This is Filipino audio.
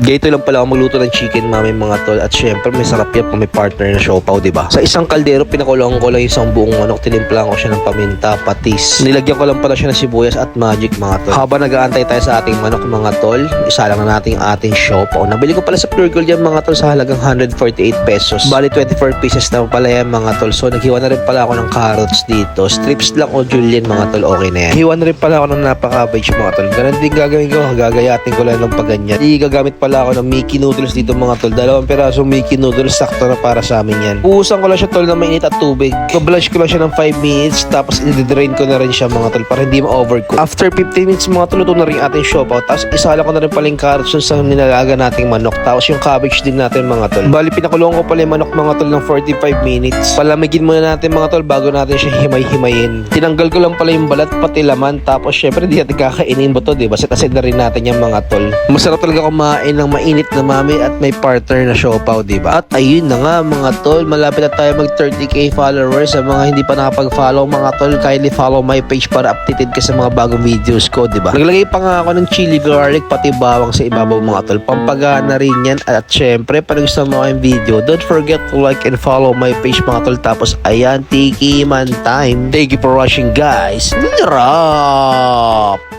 Ganito lang pala ako magluto ng chicken mami mga tol. At syempre may sarap yan kung may partner na siopaw, di ba? Sa isang kaldero, pinakulong ko lang isang buong manok. Tinimpla ko siya ng paminta, patis. Nilagyan ko lang pala siya ng sibuyas at magic mga tol. Habang nag-aantay tayo sa ating manok mga tol, isa lang na natin ating siopaw. Nabili ko pala sa Pure Gold yan mga tol sa halagang 148 pesos. Bali 24 pieces na pala yan mga tol. So naghiwa na rin pala ako ng carrots dito. Strips lang o julienne mga tol, okay na yan. Hiwa na rin pala ako ng napaka-cabbage mga tol. Ganun din gagawin ko. Gagayatin ko lang ng paganyan. Di gagamit pala ako ng Mickey noodles dito mga tol. Dalawang pirasong Mickey noodles sakto na para sa amin yan. Uusan ko lang siya tol na mainit at tubig. Kablash ko lang siya ng 5 minutes tapos i-drain ko na rin siya mga tol para hindi ma-overcook. After 15 minutes mga tol, luto na rin ating siopaw. Tapos isala ko na rin pala yung carrots sa nilalaga nating manok. Tapos yung cabbage din natin mga tol. Bali pinakulong ko pala yung manok mga tol ng 45 minutes. Palamigin muna natin mga tol bago natin siya himay-himayin. Tinanggal ko lang pala yung balat pati laman. Tapos syempre di natin kakainin ba to, di ba? Aside na rin natin yung mga tol. Masarap talaga kumain ng mainit na mami at may partner na siopaw, di ba? At ayun na nga mga tol, malapit na tayo mag 30k followers. Sa mga hindi pa nakapag-follow mga tol, kindly follow my page para updated ka sa mga bagong videos ko, di ba? Naglagay pa nga ako ng chili garlic pati bawang sa ibabaw mga tol. Pampagana rin yan. At syempre, pag gusto mo ang video, don't forget to like and follow my page mga tol. Tapos ayan, tiki man time. Thank you for watching guys. Drop!